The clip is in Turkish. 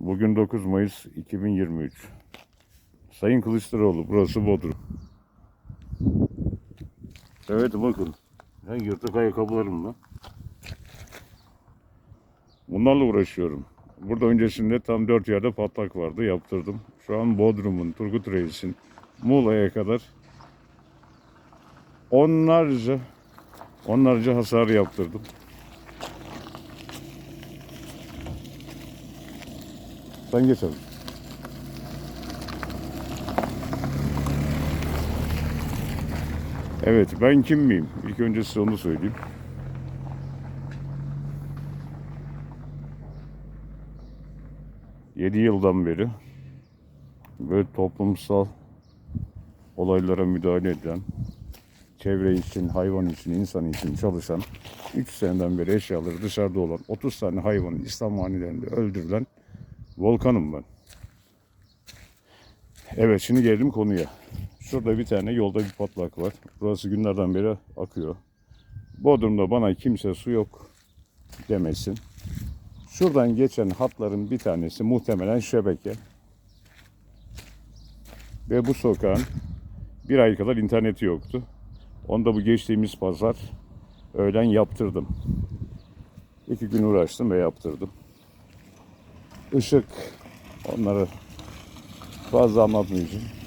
Bugün 9 Mayıs 2023. Sayın Kılıçdaroğlu burası Bodrum. Evet bakın. Ben yırtık ayakkabılarımla. Bunlarla uğraşıyorum. Burada öncesinde tam dört yerde patlak vardı. Yaptırdım. Şu an Bodrum'un, Turgut Reis'in Muğla'ya kadar onlarca onlarca hasar yaptırdım. Sen geç abi. Evet ben kim miyim? İlk önce size onu söyleyeyim. Yedi yıldan beri böyle toplumsal olaylara müdahale eden, çevre için, hayvan için, insan için çalışan, 3 seneden beri eşyaları dışarıda olan 30 tane hayvanın İslam hanilerinde öldürülen Volkan'ım ben. Evet şimdi geldim konuya. Şurada bir tane yolda bir patlak var. Burası günlerden beri akıyor. Bodrum'da bana kimse su yok demesin. Şuradan geçen hatların bir tanesi muhtemelen şebeke. Ve bu sokağın bir ay kadar interneti yoktu. Onu da bu geçtiğimiz pazar öğlen yaptırdım. İki gün uğraştım ve yaptırdım. Işık onları fazla anlatmayacağım.